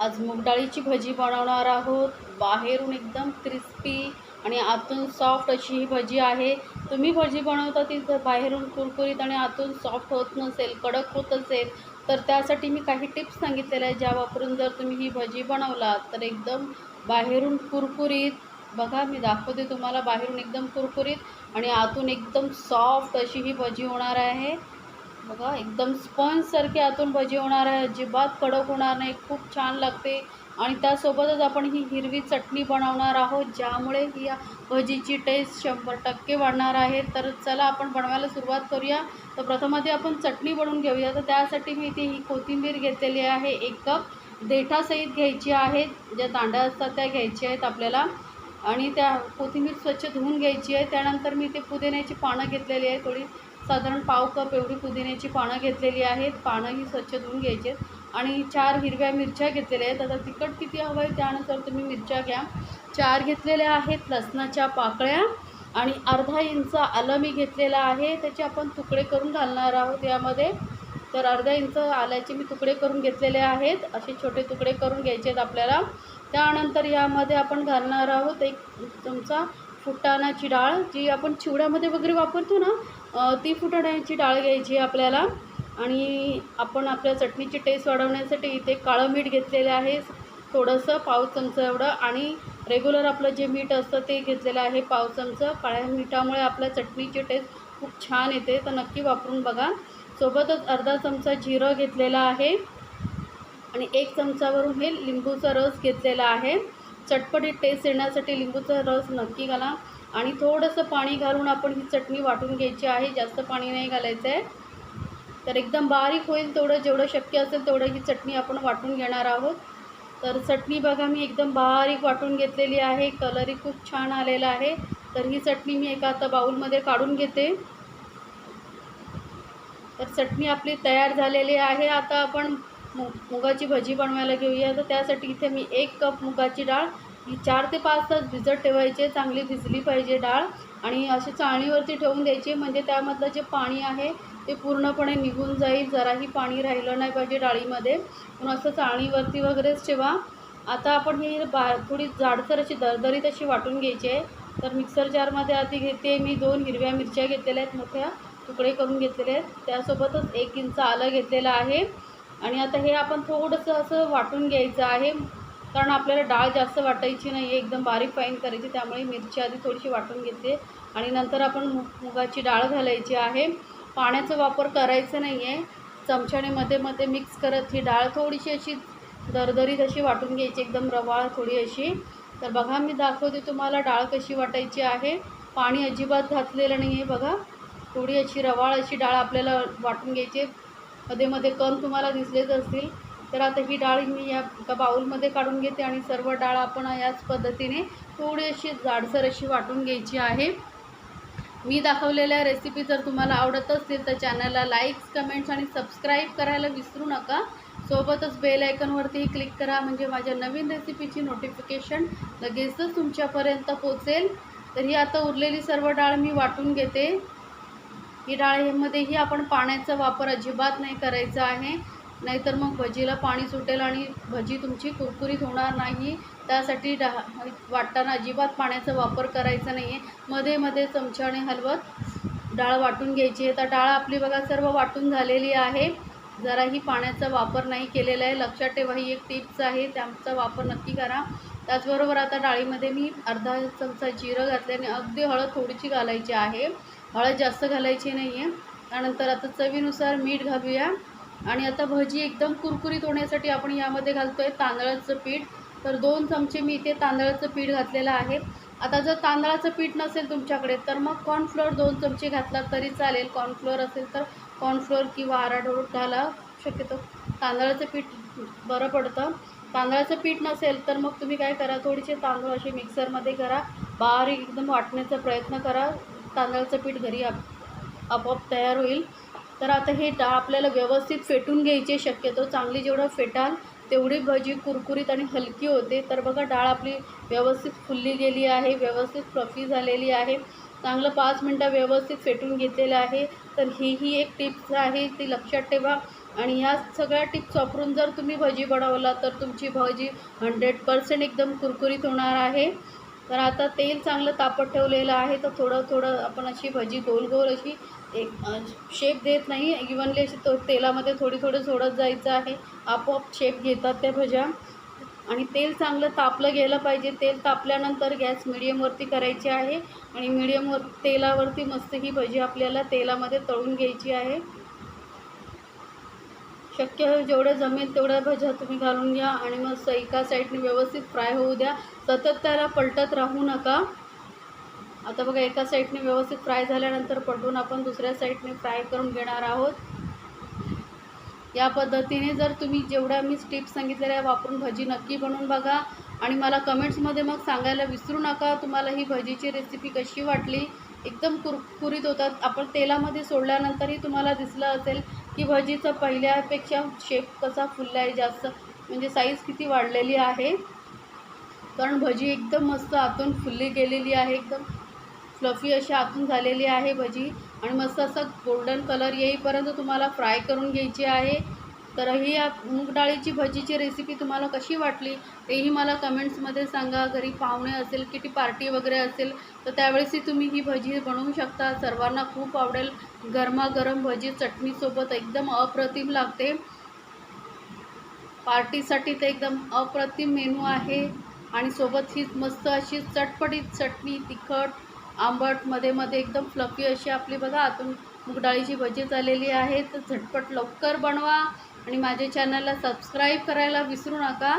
आज मूग डाळीची भजी बनवणार आहोत. बाहेरून एकदम क्रिस्पी आणि आतून सॉफ्ट अशी ही भजी आहे. तुम्ही भजी बनवता ती जर बाहेरून कुरकुरीत आणि आतून सॉफ्ट होत नसेल कडक होत असेल तर त्यासाठी मी काही टिप्स सांगितलेल्या आहेत. ज्या वापरून जर तुम्ही ही भजी बनवलात तर एकदम बाहेरून कुरकुरीत. बघा मी दाखवते तुम्हाला बाहेरून एकदम कुरकुरीत आणि आतून एकदम सॉफ्ट अशी ही भजी होणार आहे. बघा एकदम स्पंजसारखी आतून भजी होणार आहे अजिबात कडक होणार नाही खूप छान लागते. आणि त्यासोबतच आपण ही हिरवी चटणी बनवणार आहोत ज्यामुळे ही भजीची टेस्ट शंभर टक्के वाढणार आहे. तर चला आपण बनवायला सुरुवात करूया. तर प्रथम आधी आपण चटणी बनवून घेऊया. तर त्यासाठी मी इथे ही कोथिंबीर घेतलेली आहे. एक कप देठासहित घ्यायची आहे. ज्या दांड्या असतात त्या घ्यायच्या आहेत आपल्याला. आणि त्या कोथिंबीर स्वच्छ धुवून घ्यायची आहे. त्यानंतर मी इथे पुदिन्याची पानं घेतलेली आहे. थोडी साधारण पाव कप एवढी पुदिन्याची पानं घेतलेली आहेत. पानं ही स्वच्छ धुवून घ्यायची आहेत आणि चार हिरव्या मिरच्या घेतलेल्या आहेत. आता तिखट किती हवं आहे त्यानुसार तुम्ही मिरच्या घ्या. चार घेतलेल्या आहेत. लसणाच्या पाकळ्या आणि अर्धा इंच आलं मी घेतलेलं आहे. त्याचे आपण तुकडे करून घालणार आहोत यामध्ये. तर अर्धा इंच आल्याचे मी तुकडे करून घेतलेले आहेत. असे छोटे तुकडे करून घ्यायचे आहेत आपल्याला. त्यानंतर यामध्ये आपण घालणार आहोत एक तुमचा फुटाणाची डाळ जी आपण चिवड्यामध्ये वगैरे वापरतो ना ती फुटाण्याची डाळ घ्यायची आपल्याला आणि आपण आपल्या चटणीची टेस्ट वाढवण्यासाठी इथे काळं मीठ घेतलेलं आहे. थोडंसं पाव चमचा एवढं आणि रेग्युलर आपलं जे मीठ असतं ते घेतलेलं आहे पाव चमचा. काळ्या मिठामुळे आपल्या चटणीची टेस्ट खूप छान येते. तर नक्की वापरून बघा. सोबतच अर्धा चमचा जिरं घेतलेला आहे आणि एक चमचावरून हे लिंबूचा रस घेतलेला आहे. चटपटीत टेस्ट येण्यासाठी लिंबूचा रस नक्की घाला. आणि थोडंसं पाणी घालून आपण ही चटणी वाटून घ्यायची आहे. जास्त पाणी नाही घालायचं आहे तर एकदम बारीक होईल तेवढं जेवढं शक्य असेल तेवढं ही चटणी आपण वाटून घेणार आहोत. तर चटणी बघा मी एकदम बारीक वाटून घेतलेली आहे. कलरही खूप छान आलेला आहे. तर ही चटणी मी एका आता बाऊलमध्ये काढून घेते. तर चटणी आपली तयार झालेली आहे. आता आपण मु मुगाची भजी बनवायला घेऊया. तर त्यासाठी इथे मी एक कप मुगाची डाळ ही चार ते पाच तास भिजत ठेवायचे चांगली भिजली पाहिजे डाळ आणि अशी चाळणीवरती ठेवून द्यायची. म्हणजे त्यामधलं जे पाणी आहे ते पूर्णपणे निघून जाईल जराही पाणी राहिलं नाही पाहिजे डाळीमध्ये. म्हणून असं चाळणीवरती वगैरेच ठेवा. आता आपण ही बा थोडी जाडसर अशी दरदरीत अशी वाटून घ्यायची आहे. तर मिक्सर जारमध्ये आधी घेते मी दोन हिरव्या मिरच्या घेतलेल्या आहेत मोठ्या तुकडे करून घेतलेले आहेत. त्यासोबतच एक इंच आलं घेतलेलं आहे. आणि आता हे आपण थोडंसं असं वाटून घ्यायचं आहे. कारण आपल्याला डाळ जास्त वाटायची नाही आहे एकदम बारीक फाईन करायची त्यामुळे मिरची आधी थोडीशी वाटून घेते. आणि नंतर आपण मु मुगाची डाळ घालायची आहे. पाण्याचा वापर करायचा नाही आहे चमच्याने मध्ये मध्ये मिक्स करत ही डाळ थोडीशी अशी दरदरीत अशी वाटून घ्यायची एकदम रवाळ थोडी अशी. तर बघा मी दाखवते तुम्हाला डाळ कशी वाटायची आहे. पाणी अजिबात घातलेलं नाही आहे बघा. थोडी अशी रवाळ अशी डाळ आपल्याला वाटून घ्यायची. मध्ये मध्ये कण तुम्हाला दिसलेच असतील. तर आता ही डाळ मी या एका बाऊलमध्ये काढून घेते आणि सर्व डाळ आपण याच पद्धतीने थोडी अशी जाडसर अशी वाटून घ्यायची आहे. मी दाखवलेल्या रेसिपी जर तुम्हाला आवडत असतील तर चॅनलला लाईक्स कमेंट्स आणि सबस्क्राईब करायला विसरू नका. सोबतच बेल आयकनवरतीही क्लिक करा म्हणजे माझ्या नवीन रेसिपीची नोटिफिकेशन लगेचच तुमच्यापर्यंत पोचेल तर ही आता उरलेली सर्व डाळ मी वाटून घेते. ही डाळ डाळीमध्येही आपण पाण्याचा वापर अजिबात नाही करायचा आहे. नाहीतर मग भजीला पाणी सुटेल आणि भजी तुमची कुरकुरीत होणार नाही. त्यासाठी डा वाटताना अजिबात पाण्याचा वापर करायचा नाही आहे मध्ये मध्ये चमच्याने हलवत डाळ वाटून घ्यायची आहे. तर डाळ आपली बघा सर्व वाटून झालेली आहे. जराही पाण्याचा वापर नाही केलेला आहे. लक्षात ठेवा ही एक टिप्स आहे. त्याचा वापर नक्की करा. त्याचबरोबर आता डाळीमध्ये मी अर्धा चमचा जिरं घातल्याने अगदी हळद थोडीशी घालायची आहे. हळद जास्त घालायची नाही आहे त्यानंतर आता चवीनुसार मीठ घालूया. आणि आता भजी एकदम कुरकुरीत होण्यासाठी आपण यामध्ये घालतो आहे तांदळाचं पीठ. तर दोन चमचे मी इथे तांदळाचं पीठ घातलेलं आहे. आता जर तांदळाचं पीठ नसेल तुमच्याकडे तर मग कॉर्नफ्लोअर दोन चमचे घातला तरी चालेल. कॉर्नफ्लोअर असेल तर कॉर्नफ्लोअर किंवा आराडोट घाला शक्यतो. तांदळाचं पीठ बरं पडतं. तांदळाचं पीठ नसेल तर मग तुम्ही काय करा थोडेसे तांदूळ असे मिक्सरमध्ये करा. बारीक एकदम वाटण्याचा प्रयत्न करा. तांदळाचं पीठ घरी आप आपोआप तयार होईल. तर आता हे डाळ आपल्याला व्यवस्थित फेटून घ्यायची शक्यतो. चांगली जेवढं फेटाल तेवढी भजी कुरकुरीत आणि हलकी होते. तर बघा डाळ आपली व्यवस्थित फुलली गेली आहे व्यवस्थित फ्लफी झालेली आहे. चांगलं पाच मिनटं व्यवस्थित फेटून घेतलेलं आहे. तर ही ही एक टिप्स आहे ती लक्षात ठेवा. आणि ह्या सगळ्या टिप्स वापरून जर तुम्ही भजी बनवला तर तुमची भजी हंड्रेड पर्सेंट एकदम कुरकुरीत होणार आहे. तर आता तेल चांगलं तापत ठेवलेलं आहे तर थोडं थोडं आपण अशी भजी गोल गोल अशी एक शेप देत नाही. इव्हनली अशी तो तेलामध्ये थोडी थोडी सोडत जायचं आहे. आपोआप शेप घेतात त्या भज्या. आणि तेल चांगलं तापलं गेलं पाहिजे. तेल तापल्यानंतर गॅस मिडियमवरती करायची आहे. आणि मिडियमवर तेलावरती मस्त ही भजी आपल्याला तेलामध्ये तळून घ्यायची आहे. शक्य जेवढं जमेल तेवढ्या भज्या तुम्ही घालून घ्या आणि मग एका साईडने व्यवस्थित फ्राय होऊ द्या. सतत त्याला पलटत राहू नका. आता बघा एका साईडने व्यवस्थित फ्राय झाल्यानंतर पलटून आपण दुसऱ्या साईडने फ्राय करून घेणार आहोत. या पद्धतीने जर तुम्ही जेवढ्या मी स्टिप्स सांगितलेल्या आहे वापरून भजी नक्की बनवून बघा. आणि मला कमेंट्समध्ये मग सांगायला विसरू नका. तुम्हाला ही भजीची रेसिपी कशी वाटली? एकदम कुरकुरीत होतात. आपण तेलामध्ये सोडल्यानंतरही तुम्हाला दिसलं असेल की भजीचं पहिल्यापेक्षा शेप कसा फुलला आहे जास्त म्हणजे साईज किती वाढलेली आहे. कारण भजी एकदम मस्त आतून फुलली गेलेली आहे एकदम फ्लफी अशी आतून झालेली आहे भजी. आणि मस्त असं गोल्डन कलर येईपर्यंत तुम्हाला फ्राय करून घ्यायची आहे. तर ही या मूग डाळीची भजीची रेसिपी तुम्हाला कशी वाटली तेही मला कमेंट्समध्ये सांगा. घरी पाहुणे असेल की ती पार्टी वगैरे असेल तर त्यावेळेसही तुम्ही ही भजी बनवू शकता. सर्वांना खूप आवडेल. गरमागरम भजी चटणीसोबत एकदम अप्रतिम लागते. पार्टीसाठी तर एकदम अप्रतिम मेनू आहे. आणि सोबत ही मस्त अशी चटपटीत चटणी तिखट आंबटमध्ये मध्ये एकदम फ्लफी अशी आपली बघा आतून मूग डाळीची भजी झालेली आहे. तर झटपट लवकर बनवा आणि माझ्या चॅनलला सबस्क्राईब करायला विसरू नका.